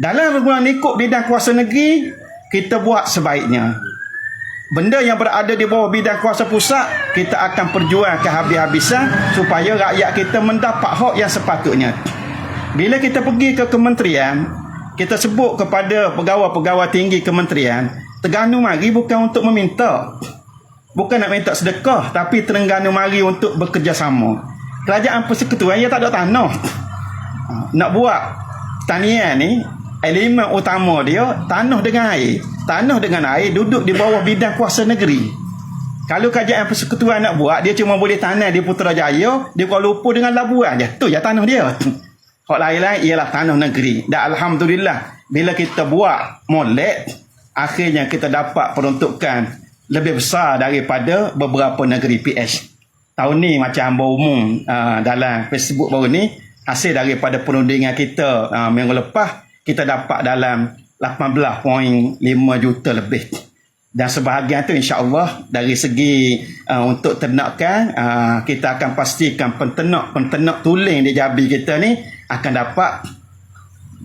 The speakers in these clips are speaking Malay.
Dalam pergumulan ikut bidang kuasa negeri, kita buat sebaiknya. Benda yang berada di bawah bidang kuasa pusat, kita akan perjuangkan habis-habisan supaya rakyat kita mendapat hak yang sepatutnya. Bila kita pergi ke kementerian, kita sebut kepada pegawai-pegawai tinggi kementerian, Terengganu mari bukan untuk meminta. Bukan nak minta sedekah, tapi Terengganu mari untuk bekerjasama. Kerajaan persekutuan ia tak ada tanah. Ha, Nak buat tanian ni, elemen utama dia tanah dengan air. Tanah dengan air duduk di bawah bidang kuasa negeri. Kalau kerajaan persekutuan nak buat, dia cuma boleh tanam di Putrajaya, di Kuala Lumpur dengan Labuan je. Tu je tanah dia. Hak lain-lain ialah tanah negeri. Dan Alhamdulillah, bila kita buat molek, akhirnya kita dapat peruntukan lebih besar daripada beberapa negeri PH. Tahun ni macam hamba umum uh, dalam Facebook baru ni, hasil daripada perundingan kita uh, minggu lepas, kita dapat dalam 18.5 juta lebih. Dan sebahagian tu insya-Allah dari segi uh, untuk ternakan uh, kita akan pastikan penternak-penternak tuling di Jabi kita ni akan dapat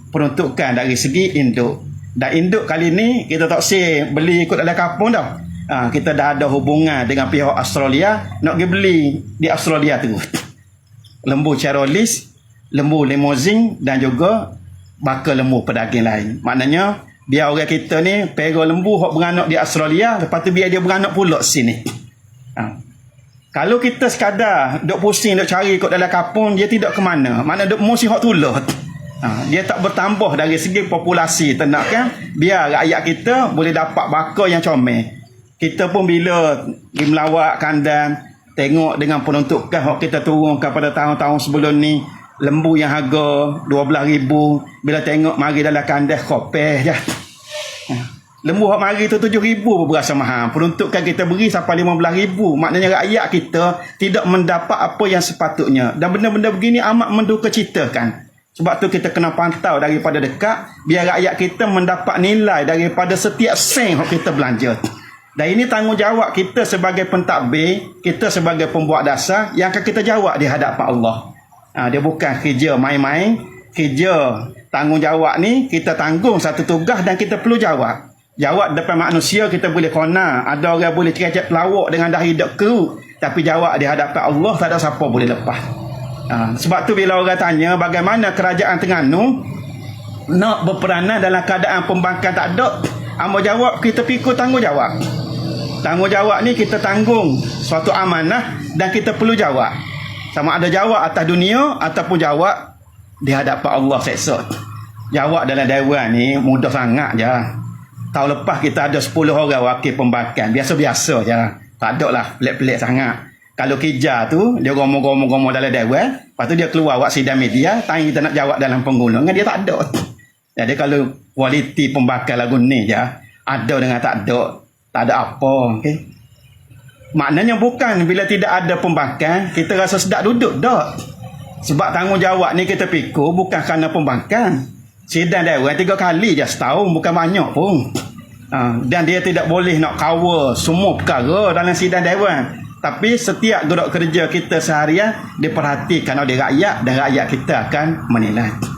peruntukan dari segi induk. Dan induk kali ni kita tak si beli ikut dalam kampung dah. Ha, kita dah ada hubungan dengan pihak Australia nak pergi beli di Australia tu. Lembu Cherolis, lembu limousine dan juga bakal lembu pedaging lain. Maknanya biar orang kita ni pera lembu hok beranak di Australia, lepas tu biar dia beranak pula sini. Ha. Kalau kita sekadar duk pusing duk cari kat dalam kampung dia tidak ke mana. Mana duk mesti hok tulut. Ha, dia tak bertambah dari segi populasi ternak kan biar rakyat kita boleh dapat bakar yang comel. Kita pun bila melawat kandang tengok dengan penuntukan hok kita turunkan pada tahun-tahun sebelum ni lembu yang harga 12,000 bila tengok mari dalam kandang kopeh je. Ha. Lembu hak mari tu 7,000 pun berasa mahal. Peruntukan kita beri sampai 15,000. Maknanya rakyat kita tidak mendapat apa yang sepatutnya. Dan benda-benda begini amat menduka citakan. Sebab tu kita kena pantau daripada dekat biar rakyat kita mendapat nilai daripada setiap sen yang kita belanja. Dan ini tanggungjawab kita sebagai pentadbir, kita sebagai pembuat dasar yang akan kita jawab di hadapan Allah. Ha, dia bukan kerja main-main, kerja tanggungjawab ni kita tanggung satu tugas dan kita perlu jawab. Jawab depan manusia kita boleh kona, ada orang boleh cekat pelawak dengan dahi dek keruk, tapi jawab di hadapan Allah tak ada siapa boleh lepas. Ha, sebab tu bila orang tanya bagaimana kerajaan Terengganu nak berperanan dalam keadaan pembangkang tak ada, Amba jawab kita pikul tanggungjawab. Tanggungjawab ni kita tanggung suatu amanah dan kita perlu jawab. Sama ada jawab atas dunia ataupun jawab di hadapan Allah seksa. Jawab dalam dewan ni mudah sangat je. Tahun lepas kita ada 10 orang wakil pembangkang. Biasa-biasa je. Tak ada lah pelik-pelik sangat. Kalau kerja tu, dia ngomong-ngomong-ngomong dalam dewan. Lepas tu dia keluar buat sidang media. Tanya kita nak jawab dalam penggulungan. Dia tak ada. Jadi kalau kualiti pembakar lagu ni je. Ada dengan tak ada. Tak ada apa. Okay? Maknanya bukan bila tidak ada pembangkang. Kita rasa sedap duduk. Tak. Sebab tanggungjawab ni kita pikul bukan kerana pembangkang. Sidang dewan tiga kali je setahun. Bukan banyak pun. Ha, dan dia tidak boleh nak cover semua perkara dalam sidang dewan. Tapi setiap gerak kerja kita seharian diperhatikan oleh rakyat dan rakyat kita akan menilai.